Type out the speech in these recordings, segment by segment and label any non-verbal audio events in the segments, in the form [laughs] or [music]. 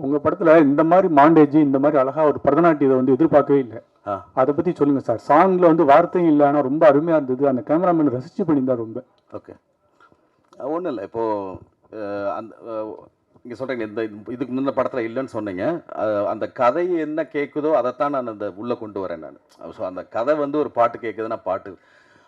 உங்க படத்துல இந்த மாதிரி மாண்டேஜ் இந்த மாதிரி அழகா ஒரு பரதநாட்டியத்தை வந்து எதிர்பார்க்கவே இல்லை. அதை பத்தி சொல்லுங்க சார். சாங்ல வந்து வார்த்தையும் இல்லை ஆனா ரொம்ப அருமையா இருந்தது. அந்த கேமராமேன் ரசிச்சு பண்ணியிருந்தார் ரொம்ப. ஓகே. ஒன்றும் இல்லை. இப்போது அந்த இங்கே சொல்கிறீங்க இந்த இது- இதுக்கு முன்ன படத்தில் இல்லைன்னு சொன்னீங்க. அந்த கதை என்ன கேட்குதோ அதைத்தான் நான் அந்த உள்ளே கொண்டு வரேன் நான். ஸோ அந்த கதை வந்து ஒரு பாட்டு கேட்குதுன்னா பாட்டு.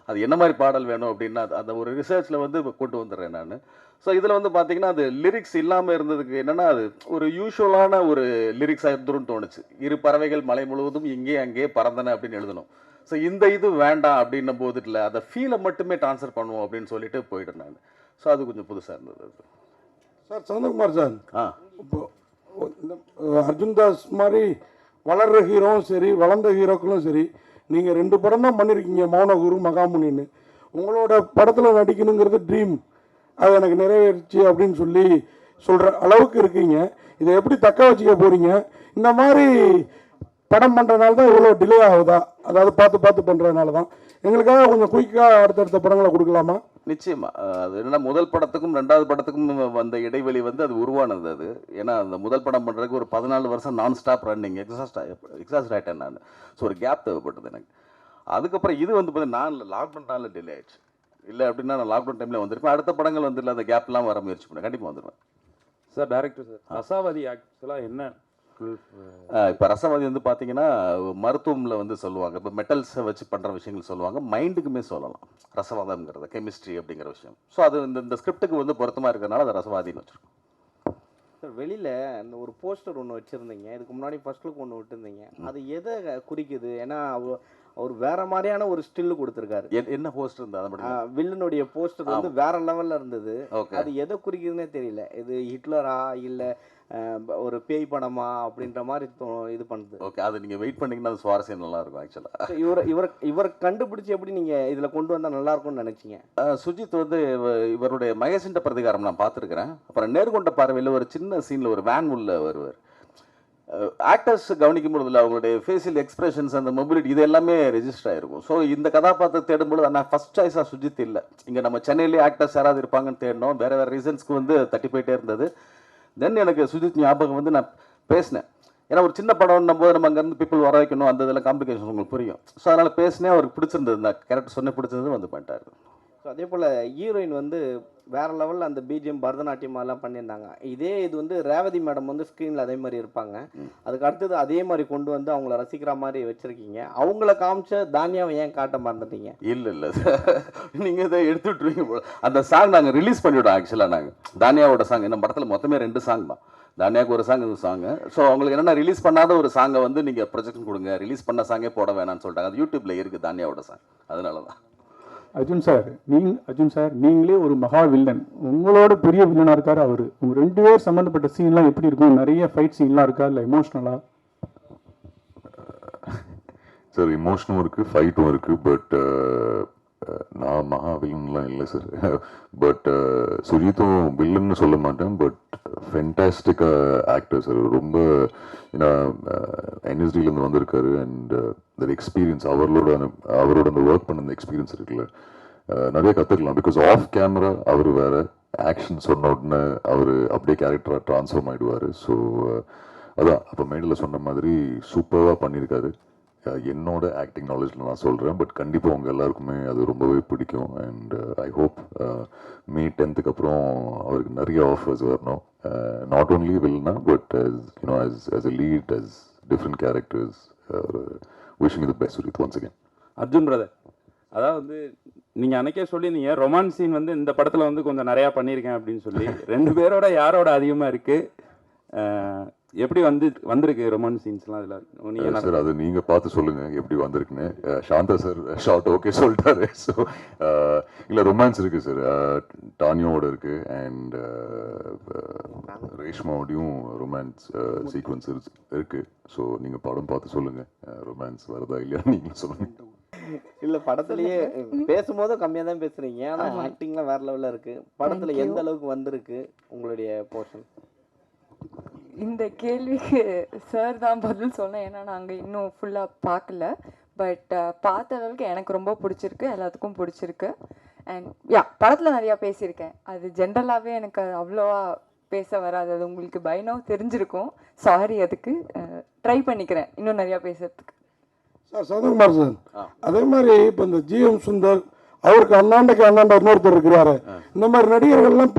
அது என்ன மாதிரி பாடல் வேணும் அப்படின்னா அந்த ஒரு ரிசர்ச்சில் வந்து கொண்டு வந்துடுறேன் நான். ஸோ இதில் வந்து பார்த்தீங்கன்னா அது லிரிக்ஸ் இல்லாமல் இருந்ததுக்கு என்னென்னா அது ஒரு யூஷுவலான ஒரு லிரிக்ஸாக இருந்துருன்னு தோணுச்சு. இரு பறவைகள் மலை முழுவதும் இங்கே அங்கே பறந்தன அப்படின்னு எழுதணும். ஸோ இந்த இது வேண்டாம் அப்படின்னும் போது இல்லை அந்த ஃபீலை மட்டுமே ட்ரான்ஸ்ஃபர் பண்ணுவோம் அப்படின்னு சொல்லிட்டு போயிட்டேன் நான். ஸோ அது கொஞ்சம் புதுசாக இருந்தது அது. Sir Santhakumar sir. ஆ. இப்போ அர்ஜுன் தாஸ் மாதிரி வளர்ற ஹீரோவும் சரி வளர்ந்த ஹீரோக்களும் சரி நீங்கள் ரெண்டு படம் தான் பண்ணியிருக்கீங்க மௌனகுரு மகாமுனின்னு. உங்களோட படத்தில் நடிக்கணுங்கிறது ட்ரீம் அது எனக்கு நிறைவேறிச்சு அப்படின்னு சொல்லி சொல்கிற அளவுக்கு இருக்கீங்க. இதை எப்படி தக்க வச்சுக்க போகிறீங்க இந்த மாதிரி படம் பண்ணுறதுனால தான் இவ்வளோ டிலே ஆகுதா? அதாவது பார்த்து பார்த்து பண்ணுறதுனால தான். எங்களுக்காக கொஞ்சம் குயிக்காக அடுத்தடுத்த படங்களை கொடுக்கலாமா? நிச்சயமா. அது என்னன்னா முதல் படத்துக்கும் ரெண்டாவது படத்துக்கும் வந்த இடைவெளி வந்து அது உருவானது அது. ஏன்னா அந்த முதல் படம் பண்ணுறதுக்கு ஒரு பதினாலு வருஷம் நான் ஸ்டாப் ரன்னிங் எக்ஸாஸ்ட் எக்ஸாஸ்ட் ஆகிட்டேன் நான். ஸோ ஒரு கேப் தேவைப்பட்டது எனக்கு. அதுக்கப்புறம் இது வந்து பார்த்தீங்கன்னா நான் லாக்டவுன் டைமில் டிலே ஆயிடுச்சு. இல்லை அப்படின்னா நான் லாக்டவுன் டைமில் வந்திருப்பேன். அடுத்த படங்கள் வந்து இல்லை அந்த கேப்லாம் வர முயற்சி பண்ணேன் கண்டிப்பாக வந்துடுவேன் சார் டைரக்டர் சார் ரசாவதி ஆக்சுவலாக என்ன இப்போ ரசவாதி வந்து பார்த்தீங்கன்னா மருத்துவமில் வந்து சொல்லுவாங்க. இப்போ மெட்டல்ஸை வச்சு பண்ணுற விஷயங்கள் சொல்லுவாங்க. மைண்டுக்குமே சொல்லலாம். ரசவாதம்ங்கிறது கெமிஸ்ட்ரி அப்படிங்கிற விஷயம். ஸோ அது இந்த இந்த ஸ்கிரிப்டுக்கு வந்து பொருத்தமாக இருக்கிறனால அதை ரசவாதின்னு வச்சுருக்கோம். சார் வெளியில் அந்த ஒரு போஸ்டர் ஒன்று வச்சுருந்தீங்க. இதுக்கு முன்னாடி ஃபர்ஸ்ட் லுக் ஒன்று விட்டுருந்தீங்க. அது எதை குறிக்குது? ஏன்னா அவர் வேற மாதிரியான ஒரு ஸ்டில் கொடுத்துருக்காரு. என்ன போஸ்ட் இருந்தால் அதை மட்டும் வில்லனுடைய போஸ்டர் வந்து வேற லெவல்ல இருந்தது. அது எதை குறிக்குதுன்னே தெரியல. இது ஹிட்லரா இல்லை ஒரு பேய் படமா அப்படின்ற மாதிரி இது பண்ணுது. ஓகே அது நீங்கள் வெயிட் பண்ணீங்கன்னா அது சுவாரஸ்யம் நல்லா இருக்கும் ஆக்சுவலாக இவரை இவரை இவரை கண்டுபிடிச்சி எப்படி நீங்க இதுல கொண்டு வந்தா நல்லா இருக்கும்னு நினைச்சீங்க சுஜித் வந்து இவ- இவருடைய மகேசின்ற பிரதிகாரம் நான் பார்த்துருக்கிறேன். அப்புறம் நேர்கொண்ட பார்வையில் ஒரு சின்ன சீனில் ஒரு வேன் உள்ள வருவார். ஆக்டர்ஸ் கவனிக்கும் பொழுதுல அவங்களுடைய ஃபேஷியல் எக்ஸ்பிரஷன்ஸ் அந்த மொபிலிட்டி இது எல்லாமே ரெஜிஸ்டர் ஆயிருக்கும். ஸோ இந்த கதாபாத்திரம் தேடும்பொழுது நான் ஃபர்ஸ்ட் சாய்ஸாக சுஜித் இல்லை. இங்கே நம்ம சென்னையிலேயே ஆக்டர்ஸ் யாராவது இருப்பாங்கன்னு தேடினோம் வேறு வேறு ரீசன்ஸ்க்கு வந்து தட்டி போயிட்டே இருந்தது. தென் எனக்கு சுஜித் ஞாபகம் வந்து நான் பேசினேன். ஏன்னா ஒரு சின்ன படம்னும் போது நம்ம அங்கேருந்து பீப்புள் வர வைக்கணும். அந்த இதில் காம்ப்ளிகேஷன் உங்களுக்கு புரியும். ஸோ அதனால் பேசினேன். அவருக்கு பிடிச்சிருந்தது நான் கேரக்டர் சொன்ன பிடிச்சிருந்தது வந்து பண்ணிட்டாரு. ஸோ அதே போல் ஹீரோயின் வந்து வேற லெவலில் அந்த பிஜிஎம் பரதநாட்டியம் பண்ணியிருந்தாங்க. இதே இது வந்து ரேவதி மேடம் வந்து ஸ்க்ரீனில் அதே மாதிரி இருப்பாங்க. அதுக்கு அடுத்தது அதே மாதிரி கொண்டு வந்து அவங்கள ரசிக்கிற மாதிரி வச்சுருக்கீங்க. அவங்கள காமிச்ச தானியாவை ஏன் காட்ட மறந்துட்டீங்க? இல்ல இல்ல. நீங்க இதை எடுத்து விட்டுருவீங்க போல. அந்த சாங் நாங்க ரிலீஸ் பண்ணிவிட்டோம் ஆக்சுவலா நாங்க. தானியாவோட சாங் நம்ம படத்துல மொத்தமே ரெண்டு சாங் தான். தானியாவுக்கு ஒரு சாங் இது சாங் ஸோ அவங்களுக்கு என்னன்னா ரிலீஸ் பண்ணாத ஒரு சாங்கை வந்து நீங்க ப்ரொஜெக்ஷன் கொடுங்க. ரிலீஸ் பண்ண சாங்கே போட வேணாம்னு சொல்லிட்டாங்க. அது யூடியூப்ல இருக்கு தானியாவோட சாங் அதனால தான் அர்ஜுன் சார் நீங்க அர்ஜுன் சார் நீங்களே ஒரு மகா வில்லன் உங்களோட பெரிய வில்லனா இருக்கார் அவர். உங்கள் ரெண்டு பேர் சம்மந்தப்பட்ட சீன்லாம் எப்படி இருக்கும்? நிறைய ஃபைட் சீன்லாம் இருக்கா? இல்லை எமோஷ்னலாக சார் இமோஷனும் இருக்குது ஃபைட்டும் இருக்குது பட் நான் மகா வில்லன்லாம் இல்லை சார் பட் சுஜித்தும் வில்லன்னு சொல்ல மாட்டேன். பட் ஃபென்டாஸ்டிக்காக ஆக்டர் சார் ரொம்ப ஏன்னா என்எஸ்டிலேருந்து uh, வந்திருக்காரு. அண்ட் தட் எக்ஸ்பீரியன்ஸ் அவரோட அந்த- அவரோட அந்த ஒர்க் பண்ண அந்த எக்ஸ்பீரியன்ஸ் இருக்குல்ல. Uh, நிறைய கற்றுக்கலாம் பிகாஸ் ஆஃப் கேமரா அவர் வேற ஆக்ஷன் சொன்ன உடனே அவர் அப்படியே கேரக்டராக ட்ரான்ஸ்ஃபார்ம் ஆகிடுவார் ஸோ அதான். அப்போ மேடில் சொன்ன மாதிரி சூப்பராக பண்ணியிருக்காரு. என்னோட ஆக்டிங் நாலேஜில் நான் சொல்கிறேன் பட் கண்டிப்பாக உங்கள் எல்லாருக்குமே அது ரொம்பவே பிடிக்கும். அண்ட் ஐ ஹோப் மே டென்த்துக்கு அப்புறம் அவருக்கு நிறைய ஆஃபர்ஸ் வரணும். Not only வில்னா but you know as as a lead as different characters wishing the best with once again Arjun brother அதாவது வந்து நீங்கள் அன்னைக்கே சொல்லியிருந்தீங்க ரொமான்ஸ் சீன் வந்து இந்த படத்தில் வந்து கொஞ்சம் நிறையா பண்ணியிருக்கேன் அப்படின்னு சொல்லி. ரெண்டு பேரோட யாரோட அதிகமாக இருக்குது எப்படி வந்து வந்திருக்கு ரொமான்ஸ் சீன்ஸ்லாம் இதில் நீங்கள் சார் அது நீங்கள் பார்த்து சொல்லுங்கள் எப்படி வந்திருக்குன்னு. சாந்தா சார் ஷார்ட் ஓகே சொல்லிட்டாரு. [laughs] ஸோ இல்லை ரொமான்ஸ் இருக்குது சார் டானியோட இருக்குது அண்ட் ரேஷ்மாவோடையும் ரொமான்ஸ் சீக்வன்ஸ் இருக்குது ஸோ நீங்கள் படம் பார்த்து சொல்லுங்கள் ரொமான்ஸ் வருதா இல்லையா நீங்கள் சொல்லுங்கள் இல்ல படத்துலயே [laughs] பேசும்போதும் கம்மியா தான் பேசுறீங்க. ஆனா ஆக்டிங்லாம் வேற லெவல்ல இருக்கு. படத்துல. எந்த அளவுக்கு வந்திருக்கு உங்களுடைய போர்ஷன் இந்த கேள்விக்கு சார் தான் பதில் சொன்னேன். ஏன்னா நாங்கள் இன்னும் ஃபுல்லாக பார்க்கல. பட் பார்த்த அளவுக்கு எனக்கு ரொம்ப பிடிச்சிருக்கு. எல்லாத்துக்கும் பிடிச்சிருக்கு. அண்ட் யா படத்தில் நிறையா பேசியிருக்கேன். அது ஜென்ரலாகவே எனக்கு அவ்வளோவா பேச வராது. அது உங்களுக்கு பயனோ தெரிஞ்சிருக்கும். சாரி அதுக்கு. ட்ரை பண்ணிக்கிறேன். இன்னும் நிறையா பேசுறதுக்கு. Sir Santhakumar sir. அதே மாதிரி இப்போ இந்த ஜிஎம் சுந்தர் அவருக்கு அண்ணாண்டைக்கு அண்ணாண்ட இன்னொருத்தர் இருக்கிறாரு. இந்த மாதிரி நடிகர்கள்லாம்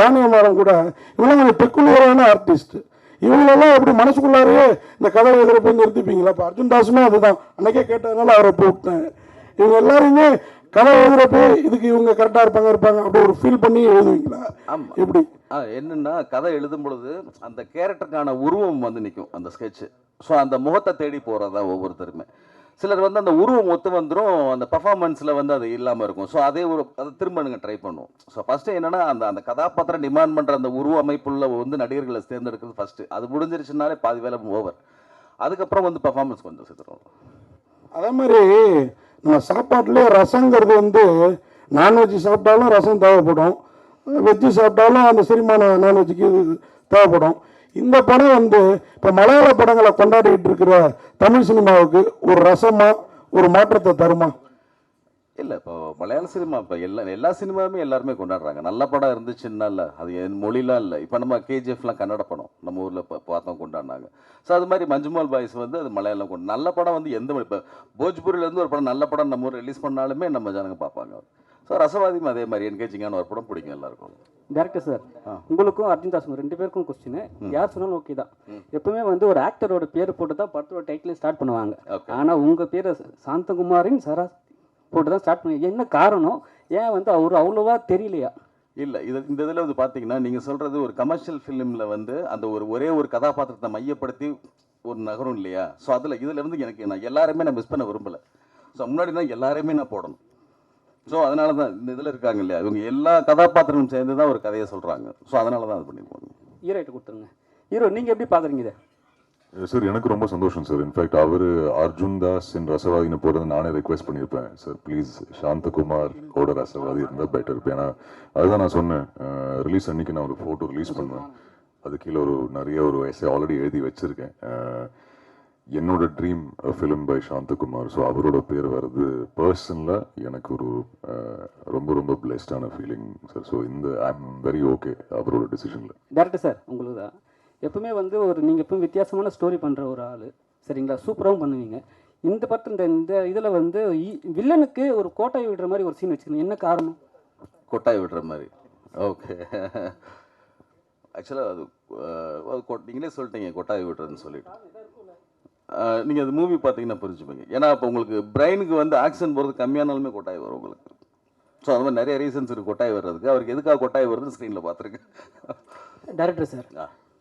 தானியமாரம் கூட கொஞ்சம் பெக்குலரான ஆர்டிஸ்ட் இவங்களெல்லாம் எப்படி மனசுக்குள்ளாரையே இந்த கதை எழுதுறப்ப நிறுத்திப்பீங்களா? இப்போ அர்ஜுன் தாஸுமே அதுதான். அன்னைக்கே கேட்டதுனால அவரை போட்டேன் இவங்க எல்லாருமே கதை எழுதுறப்ப இதுக்கு இவங்க கரெக்டாக இருப்பாங்க இருப்பாங்க அப்படி ஒரு ஃபீல் பண்ணி எழுதுவீங்களா. எப்படி? என்னன்னா கதை எழுதும் பொழுது அந்த கேரக்டருக்கான உருவம் வந்து நிற்கும் அந்த ஸ்கெட்ச் ஸோ அந்த முகத்தை தேடி போகிறதா ஒவ்வொருத்தருமே. சிலர் வந்து அந்த உருவம் ஒத்து வந்துடும் அந்த பர்ஃபார்மன்ஸில் வந்து அது இல்லாமல் இருக்கும். ஸோ அதே ஒரு அதை திரும்ப நீங்கள் ட்ரை பண்ணுவோம். ஸோ ஃபஸ்ட்டு என்னன்னா அந்த அந்த கதாபாத்திரம் டிமாண்ட் பண்ணுற அந்த உருவ அமைப்புள்ள வந்து நடிகர்களை தேர்ந்தெடுக்கிறது ஃபஸ்ட்டு அது முடிஞ்சிருச்சுனாலே பாதி வேலை ஓவர் அதுக்கப்புறம் வந்து பர்ஃபார்மன்ஸ் கொஞ்சம் சேர்த்துருவோம் அதே மாதிரி நம்ம சாப்பாட்டிலே ரசங்கிறது வந்து நான்வெஜ் சாப்பிட்டாலும் ரசம் தேவைப்படும். வெஜ்ஜு சாப்பிட்டாலும் அந்த சிரிமான நான்வெஜ்ஜுக்கு தேவைப்படும். இந்த படம் வந்து இப்போ மலையாள படங்களை கொண்டாடிட்டு இருக்கிற தமிழ் சினிமாவுக்கு ஒரு ரசமா ஒரு மாற்றத்தை தருமா? இல்லை இப்போ மலையாள சினிமா இப்போ எல்லா எல்லா சினிமாவுமே எல்லாருமே கொண்டாடுறாங்க. நல்ல படம் இருந்துச்சுன்னா இல்லை அது என் மொழிலாம் இல்லை. இப்போ நம்ம கேஜிஎஃப்லாம் கன்னட படம் நம்ம ஊரில் இப்போ பார்த்தோம் கொண்டாடினாங்க. ஸோ அது மாதிரி மஞ்சுமால் பாய்ஸ் வந்து அது மலையாளம் கொண்டு நல்ல படம் வந்து எந்த மொழி இப்போ போஜ்பூரிலேருந்து ஒரு படம் நல்ல படம் நம்ம ஊர் ரிலீஸ் பண்ணாலுமே நம்ம ஜனங்க பார்ப்பாங்க. ஸோ ரசவாதியும் அதே மாதிரி. என்கேஜிங்கான ஒரு படம் பிடிக்கும் எல்லாருக்கும். Director sir. உங்களுக்கும் அர்ஜுன் தாஸ் ரெண்டு பேருக்கும் கொஸ்டின் யார் சொன்னாலும் ஓகே தான். எப்பவுமே வந்து ஒரு ஆக்டரோட பேர் போட்டு தான் படத்தோட டைட்டில் ஸ்டார்ட் பண்ணுவாங்க. ஓகே ஆனா உங்க பேரை சாந்தகுமாரின் சரா போட்டு தான் ஸ்டார்ட் பண்ணி என்ன காரணம்? ஏன் வந்து அவர் அவ்வளோவா தெரியலையா? இல்லை இது இந்த இதில் வந்து பார்த்தீங்கன்னா நீங்கள் சொல்கிறது ஒரு கமர்ஷியல் ஃபிலிமில் வந்து அந்த ஒரு ஒரே ஒரு கதாபாத்திரத்தை மையப்படுத்தி ஒரு நகரம் இல்லையா? ஸோ அதில் இதில் இருந்து எனக்கு நான் எல்லாருமே நான் மிஸ் பண்ண விரும்பலை. ஸோ முன்னாடி நான் எல்லாரையுமே நான் போடணும். ஸோ அதனால தான் இந்த இதில் இருக்காங்க இல்லையா? இவங்க எல்லா கதாபாத்திரமும் சேர்ந்து தான் ஒரு கதையை சொல்கிறாங்க ஸோ அதனால தான் அது பண்ணியிருப்பாங்க ஹீரோயிட்ட கொடுத்துருங்க. ஹீரோ நீங்க எப்படி பாக்குறீங்க இதை? சார் எனக்கு ரொம்ப சந்தோஷம் சார் இன்ஃபேக்ட் அவர் அர்ஜுன் தாஸ் இன் ரசவாதின்னு போடுறது நானே ரெக்வெஸ்ட் பண்ணியிருப்பேன் சார் ப்ளீஸ் சாந்தகுமார் ஓட ரசவாதி இருந்தால் பெட்டர் இருக்கும் ஏன்னா அதுதான் நான் சொன்னேன். ரிலீஸ் அன்னைக்கு நான் ஒரு ஃபோட்டோ ரிலீஸ் பண்ணுவேன். அது கீழே ஒரு நிறைய ஒரு எஸ்ஏ ஆல்ரெடி எழுதி வச்சிருக்கேன். அஹ், என்னோட dream film by Shanthakumar so அவரோட பேர் வர்றது பர்சனலாக எனக்கு ஒரு ரொம்ப ரொம்ப பிளெஸ்டான ஃபீலிங் சார் ஸோ இந்த ஐ எம் வெரி ஓகே அவரோட டிசிஷனில் டேரக்டர் சார் உங்களுக்கு தான் எப்பவுமே வந்து ஒரு நீங்க எப்பவும் வித்தியாசமான ஸ்டோரி பண்ற ஒரு ஆளு. சரிங்களா? சூப்பராகவும் பண்ணுவீங்க. இந்த படத்து இந்த இந்த இதுல வந்து இ- வில்லனுக்கு ஒரு கோட்டை விடுற மாதிரி ஒரு சீன் வச்சுக்கணும் என்ன காரணம்? கொட்டாய் விடுற மாதிரி. ஓகே ஆக்சுவலாக அது அது நீங்களே சொல்லிட்டீங்க கொட்டாய் விடுறதுன்னு சொல்லிட்டு. நீங்கள் அது மூவி பார்த்தீங்கன்னா புரிஞ்சுப்பீங்க. ஏன்னா இப்போ உங்களுக்கு பிரெயினுக்கு வந்து ஆக்சிஜன் போகிறது கம்மியானாலுமே கொட்டாய் வரும் உங்களுக்கு. ஸோ அது மாதிரி நிறைய ரீசன்ஸ் இருக்குது கொட்டாய் வர்றதுக்கு. அவருக்கு எதுக்காக கொட்டாய் வருதுன்னு ஸ்க்ரீனில் பார்த்துருக்கேன் டைரக்டர் சார்.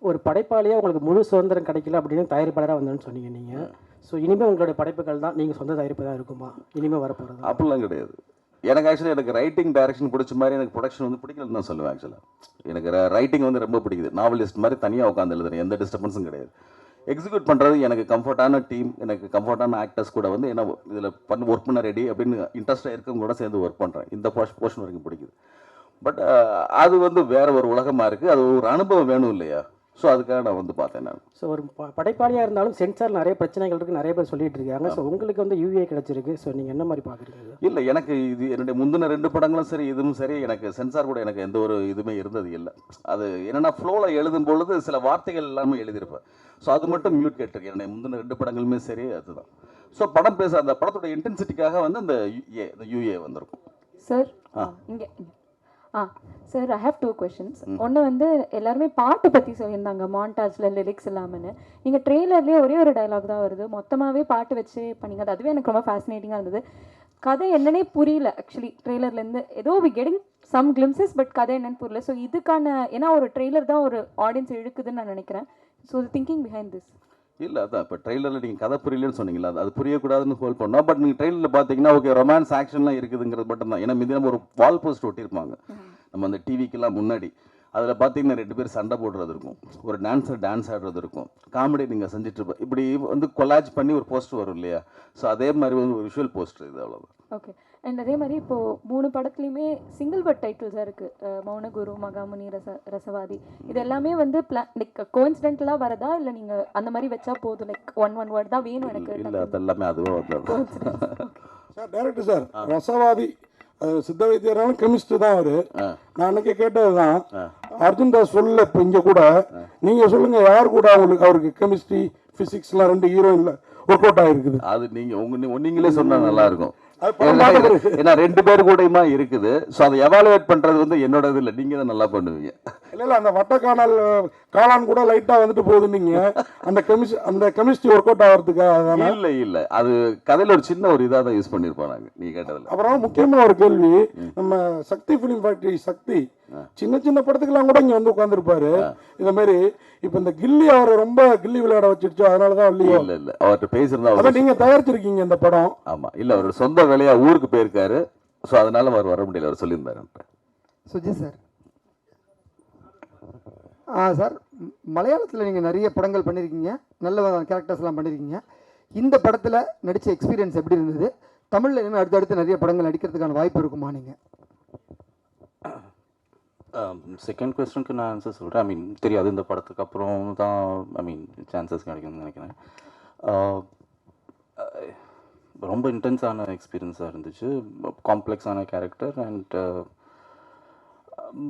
ஒரு படைப்பாளியாக உங்களுக்கு முழு சுதந்திரம் கிடைக்கல அப்படின்னு தயாரிப்பாளராக வந்தேன்னு சொன்னீங்க நீங்கள் ஸோ இனிமேல் உங்களுடைய படைப்புகள் தான் நீங்கள் சொந்த தயாரிப்பு தான் இருக்குமா? இனிமேல் வரப்போகிறது அப்படிலாம் கிடையாது. எனக்கு ஆக்சுவலி எனக்கு ரைட்டிங் டைரக்ஷன் பிடிச்ச மாதிரி எனக்கு ப்ரொடக்ஷன் வந்து பிடிக்கலன்னு தான் சொல்லுவேன் ஆக்சுவலாக எனக்கு ரைட்டிங் வந்து ரொம்ப பிடிக்குது. நாவலிஸ்ட் மாதிரி தனியாக உட்காந்து எழுதுறேன். எந்த டிஸ்டர்பன்ஸும் கிடையாது. எக்ஸிக்யூட் பண்ணுறது எனக்கு கம்ஃபர்டான டீம் எனக்கு கம்ஃபர்டான ஆக்டர்ஸ் கூட வந்து என்ன இதில் பண்ண ஒர்க் பண்ண ரெடி அப்படின்னு இன்ட்ரெஸ்ட்டாக இருக்கவங்க கூட சேர்ந்து ஒர்க் பண்ணுறேன் இந்த போர்ஷ் போர்ஷன் வரைக்கும் பிடிக்குது. பட் அது வந்து வேற ஒரு உலகமாக இருக்குது அது ஒரு அனுபவம் வேணும் இல்லையா? ஸோ அதுக்காக நான் வந்து பார்த்தேன் நான். ஸோ ஒரு ப- படைப்பாளியாக இருந்தாலும் சென்சார் நிறைய பிரச்சனைகள் இருக்குது நிறைய பேர் சொல்லிட்டு இருக்காங்க. ஸோ உங்களுக்கு வந்து யூஏ கிடைச்சிருக்கு. ஸோ நீங்கள் என்ன மாதிரி பார்க்குறீங்க? இல்லை எனக்கு இது என்னுடைய முந்தின ரெண்டு படங்களும் சரி இதுவும் சரி எனக்கு சென்சார் கூட எனக்கு எந்த ஒரு இதுவுமே இருந்தது இல்லை. அது என்னன்னா ஃப்ளோவில் எழுதும் பொழுது சில வார்த்தைகள் எல்லாமே எழுதியிருப்பேன். ஸோ அது மட்டும் மியூட் கேட்டிருக்கேன். என்னுடைய முந்தின ரெண்டு படங்களுமே சரி அதுதான். ஸோ படம் பேச அந்த படத்தோட இன்டென்சிட்டிக்காக வந்து அந்த யூஏ இந்த யூஏ வந்திருக்கும். சார் ஆ. இங்கே ஆ sir I have two questions ஒன்று வந்து எல்லாருமே பாட்டு பற்றி சொல்லியிருந்தாங்க மாண்டாஜில் லிரிக்ஸ் இல்லாமன்னு. நீங்கள் ட்ரெய்லர்லேயே ஒரே ஒரு டயலாக் தான் வருது. மொத்தமாகவே பாட்டு வச்சு பண்ணீங்க. அது அதுவே எனக்கு ரொம்ப ஃபேசினேட்டிங்காக இருந்தது. கதை என்னன்னே புரியல ஆக்சுவலி ட்ரெய்லர்லேருந்து ஏதோ we getting some glimpses but கதை என்னன்னு புரியல. ஸோ இதுக்கான ஏன்னா ஒரு ட்ரெய்லர் தான் ஒரு ஆடியன்ஸ் இழுக்குதுன்னு நான் நினைக்கிறேன். ஸோ திங்கிங் பிஹைண்ட் திஸ் இல்லை அதான் இப்போ ட்ரெய்லரில் நீங்கள் கதை புரியலன்னு சொன்னீங்களா அது புரியக்கூடாதுன்னு ஹோல் பண்ணோம். பட் நீங்கள் ட்ரெயிலரில் பார்த்தீங்கன்னா ஓகே ரொமான்ஸ் ஆக்ஷன்லாம் இருக்குதுங்கிறது மட்டும் தான் ஏன்னா மிதி நம்ம ஒரு வால் போஸ்ட் ஒட்டியிருப்பாங்க. நம்ம அந்த டிவிக்கெல்லாம் முன்னாடி. அதில் பார்த்தீங்கன்னா ரெண்டு பேர் சண்டை போடுறது இருக்கும். ஒரு டான்ஸர் டான்ஸ் ஆடுறது இருக்கும். காமெடி நீங்கள் செஞ்சுட்டு இருப்ப இப்படி வந்து கொலாஜ் பண்ணி ஒரு போஸ்ட் வரும் இல்லையா? ஸோ அதே மாதிரி வந்து ஒரு விஷுவல் போஸ்டர் இது அவ்வளோதான் ஓகே அண்ட் அதே மாதிரி இப்போது மூணு படத்துலையுமே சிங்கிள் பட் டைட்டில்ஸாக இருக்குது மௌனகுரு மகாமுனி ரச ரசவாதி. இது எல்லாமே வந்து பிளான் லைக் கோயின்சிடென்டலாக வரதா? இல்லை நீங்கள் அந்த மாதிரி வச்சா போதும்? லைக் ஒன் ஒன் வேர்ட் தான் வேணும் எனக்கு? இல்லை அது எல்லாமே அதுவே. சார் டைரக்டர் சார் ரசவாதி சித்த வைத்தியராலும் கெமிஸ்ட் தான் அவரு. ஆ. நான் அன்னைக்கு கேட்டது தான் ஆ. அர்ஜுன் தாஸ் சொல்லல இப்போ இங்கே கூட. நீங்கள் சொல்லுங்கள் யார் கூட அவங்களுக்கு அவருக்கு கெமிஸ்ட்ரி ஃபிசிக்ஸ்லாம் ரெண்டு ஹீரோயினில் ஒர்க் அவுட் ஆகிருக்குது அது நீங்க உங்க நீங்களே சொன்னா நல்லா இருக்கும் அது படம் பார்த்த பிறகு. ஏன்னா ரெண்டு பேர் கூடயுமா இருக்குது. ஸோ அதை எவாலுவேட் பண்றது வந்து என்னோட இது இல்லை. நீங்க தான் நல்லா பண்ணுவீங்க. இல்லை இல்லை அந்த வட்ட காணல் காளான் கூட லைட்டாக வந்துட்டு போகுது நீங்கள் அந்த கெமிஸ்ட் அந்த கெமிஸ்ட்ரி ஒர்க் அவுட் ஆகிறதுக்காக இல்ல இல்ல. அது கதையில ஒரு சின்ன ஒரு இதா தான் யூஸ் பண்ணிருப்போம் நாங்க நீ கேட்டதுல. அப்புறம் முக்கியமான ஒரு கேள்வி நம்ம சக்தி ஃபிலிம் ஃபேக்டரி சக்தி சின்ன சின்ன படத்துக்கெல்லாம் கூட இங்க வந்து உட்காந்துருப்பாரு இந்த மாதிரி இப்ப இந்த கில்லி அவரை ரொம்ப கில்லி விளையாட வச்சிருச்சோ அதனால தான் இல்லையோ? இல்ல இல்ல. அவர்கிட்ட பேசியிருந்தா அதான் அவர் நீங்க தயாரிச்சிருக்கீங்க இந்த படம். ஆமா. இல்ல அவர் சொந்த வேலையா ஊருக்கு போயிருக்காரு. ஸோ அதனால அவர் வர முடியல. அவர் சொல்லியிருந்தாரு. சுஜித் சார். ஆ சார் மலையாளத்தில் நீங்கள் நிறைய படங்கள் பண்ணியிருக்கீங்க நல்ல கேரக்டர்ஸ்லாம் பண்ணியிருக்கீங்க இந்த படத்தில் நடித்த எக்ஸ்பீரியன்ஸ் எப்படி இருந்தது? தமிழில் இனிமேல் அடுத்தடுத்து நிறைய படங்கள் நடிக்கிறதுக்கான வாய்ப்பு இருக்குமா நீங்கள் செகண்ட் கொஸ்டினுக்கு நான் ஆன்சர் சொல்கிறேன் ஐ மீன் தெரியாது இந்த படத்துக்கு அப்புறம் தான் ஐ மீன் சான்சஸ் கிடைக்கும்னு நினைக்கிறேன் Uh, uh, ரொம்ப இன்டென்ஸான எக்ஸ்பீரியன்ஸாக இருந்துச்சு காம்ப்ளெக்ஸான கேரக்டர் அண்ட்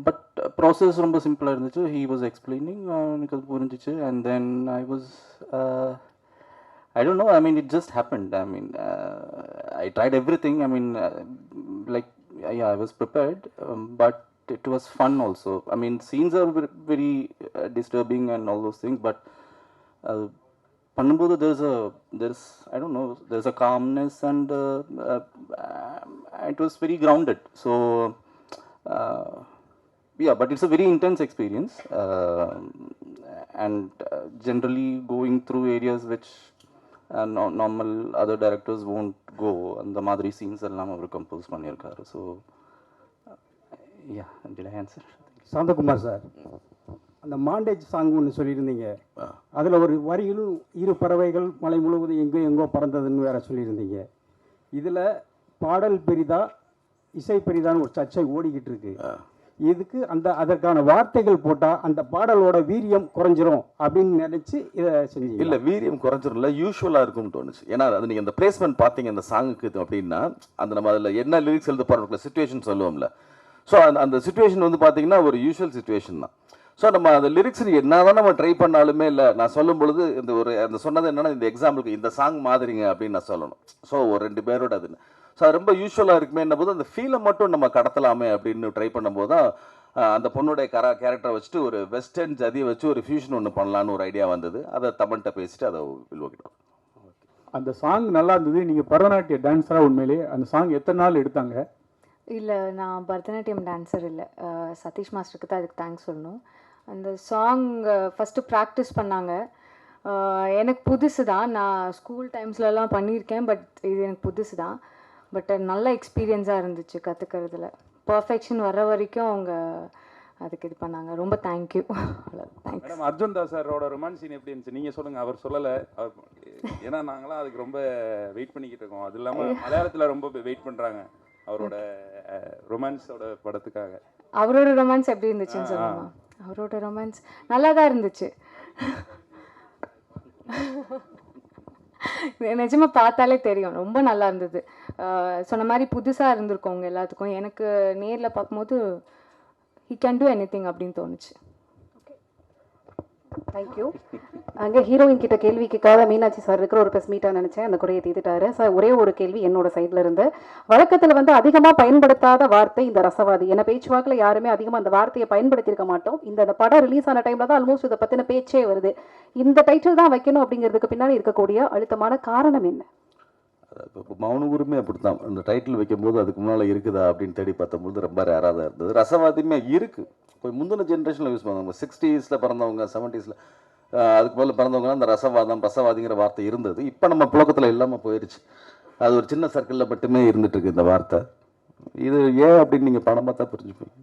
பட் ப்ராசஸ் ரொம்ப சிம்பிளாக இருந்துச்சு ஹீ வாஸ் எக்ஸ்பிளைனிங் எனக்கு அது புரிஞ்சிச்சு and then I was I don't know. I mean, it just happened. I mean, uh, I tried everything. I mean, uh, like, yeah, I was prepared, um, but it was fun also. I mean, scenes are ver- very uh, disturbing and all those things, but uh, பண்ணும்போது there's a there's I don't know there's a calmness and uh, uh, uh, it was very grounded. So uh, yeah, but it's a very intense experience, uh, and uh, generally going through areas which uh, no, normal other directors won't go. அந்த மாதிரி scenes எல்லாம் அவர் compose பண்ணியிருக்காரு so yeah I answer Santhakumar sir அந்த montage song ஒன்று சொல்லியிருந்தீங்க. அதில் ஒரு வரியிலும் இரு பறவைகள் மலை முழுவதும் எங்கோ எங்கோ பறந்ததுன்னு வேற சொல்லியிருந்தீங்க. இதில் பாடல் பெரிதா இசை பெரிதான்னு ஒரு சர்ச்சை ஓடிக்கிட்டு இருக்கு. இதுக்கு அந்த அதற்கான வார்த்தைகள் போட்டால் அந்த பாடலோட வீரியம் குறைஞ்சிரும் அப்படின்னு நினச்சி இதை செஞ்சீங்க இல்ல வீரியம் குறைஞ்சிரும்ல யூஸ்வலா இருக்கும்னு தோணுச்சு. ஏன்னா அது நீங்க அந்த பிளேஸ்மெண்ட் பாத்தீங்க அந்த சாங்குக்கு அப்படின்னா அந்த நம்ம அதுல என்ன லிரிக்ஸ் எழுத போறோம்ல சுச்சுவேஷன் சொல்லுவோம்ல. ஸோ அந்த அந்த சுச்சுவேஷன் வந்து பார்த்தீங்கன்னா ஒரு யூஷுவல் சுச்சுவேஷன் தான். ஸோ நம்ம அந்த லிரிக்ஸ் என்னதான் நம்ம ட்ரை பண்ணாலுமே இல்லை நான் சொல்லும் பொழுது இந்த ஒரு அந்த சொன்னது என்னென்னா இந்த எக்ஸாம்பிளுக்கு இந்த சாங் மாதிரிங்க அப்படின்னு நான் சொல்லணும். ஸோ ஒரு ரெண்டு பேரோட அது ஸோ அது ரொம்ப யூஸ்வலாக இருக்குமே என்ன போது அந்த ஃபீலை மட்டும் நம்ம கடத்தலாமே அப்படின்னு ட்ரை பண்ணும்போது தான் அந்த பொண்ணுடைய கரா கேரக்டரை வச்சுட்டு ஒரு வெஸ்டர்ன் ஜதியை வச்சு ஒரு ஃபியூஷன் ஒன்று பண்ணலான்னு ஒரு ஐடியா வந்தது. அதை தமிழ்கிட்ட பேசிட்டு அதை வில்வகிட்டோம் அந்த சாங் நல்லா இருந்தது. நீங்கள் பரதநாட்டிய டான்ஸராக உண்மையிலே அந்த சாங் எத்தனை நாள் எடுத்தாங்க? இல்லை நான் பரதநாட்டியம் டான்ஸர் இல்லை. சதீஷ் மாஸ்டருக்கு தான் அதுக்கு தேங்க்ஸ் சொல்லணும். அந்த சாங் ஃபஸ்ட்டு ப்ராக்டிஸ் பண்ணாங்க. எனக்கு புதுசு தான். நான் ஸ்கூல் டைம்ஸ்லலாம் பண்ணியிருக்கேன் பட் இது எனக்கு புதுசு தான். பட் நல்ல எக்ஸ்பீரியன்ஸாக இருந்துச்சு கற்றுக்கிறதுல பர்ஃபெக்ஷன் வர வரைக்கும் அவங்க அதுக்கு இது பண்ணாங்க. ரொம்ப thank you thanks madam Arjun Das சாரோட ரொமான்ஸ் சீன் எப்படி இருந்துச்சு? நீங்க சொல்லுங்க. அவர் சொல்லலை. அவர் ஏன்னா நாங்களாம் அதுக்கு ரொம்ப வெயிட் பண்ணிக்கிட்டு இருக்கோம். அது இல்லாமல் [laughs] மலையாளத்தில் ரொம்ப வெயிட் பண்றாங்க. அவரோட ரொமான்ஸோட படத்துக்காக. அவரோட ரொமான்ஸ் எப்படி இருந்துச்சுன்னு. சொல்லுமா? அவரோட ரொமான்ஸ் நல்லா தான் இருந்துச்சு [laughs] நிஜமா பார்த்தாலே தெரியும். ரொம்ப நல்லா இருந்தது. சொன்ன மாதிரி புதுசாக இருந்திருக்கும் உங்க எல்லாத்துக்கும். எனக்கு நேரில் பார்க்கும்போது he can do any thing அப்படின்னு தோணுச்சு. தேங்க்யூ அங்கே ஹீரோயின் கிட்ட கேள்வி கேட்காத மீனாட்சி சார் இருக்கிற ஒரு ப்ரெஸ் மீட்டாக நினச்சேன். அந்த குறையை தீர்த்துட்டாரு. சார் ஒரே ஒரு கேள்வி என்னோட சைடில் இருந்து. வழக்கத்தில் வந்து அதிகமாக பயன்படுத்தாத வார்த்தை இந்த ரசவாதி. என்ன பேச்சுவாக்கில் யாருமே அதிகமாக அந்த வார்த்தையை பயன்படுத்தியிருக்க மாட்டோம். இந்த அந்த படம் ரிலீஸ் ஆன டைமில் தான் ஆல்மோஸ்ட் இதை பற்றின பேச்சே வருது. இந்த டைட்டில் தான் வைக்கணும் அப்படிங்கிறதுக்கு பின்னாடி இருக்கக்கூடிய அழுத்தமான காரணம் என்ன? இப்போ இப்போ மௌனகுருமே அப்படித்தான். அந்த டைட்டில் வைக்கும்போது அதுக்கு முன்னால் இருக்குதா அப்படின்னு தேடி பார்த்தபோது ரொம்ப ரேராக தான் இருந்தது. ரசவாதியுமே இருக்குது கொஞ்சம் முந்தின ஜென்ரேஷனில் யூஸ் பண்ணுவாங்க சிக்ஸ்டீஸில் பிறந்தவங்க செவன்ட்டீஸில் அதுக்கு மேலே பிறந்தவங்க அந்த ரசவாதம் ரசவாதிங்கிற வார்த்தை இருந்தது. இப்போ நம்ம புழக்கத்தில் இல்லாமல் போயிடுச்சு அது ஒரு சின்ன சர்க்கிளில் மட்டுமே இருந்துகிட்ருக்கு இந்த வார்த்தை. இது ஏன் அப்படின்னு நீங்கள் படம் பார்த்தா புரிஞ்சுப்பீங்க.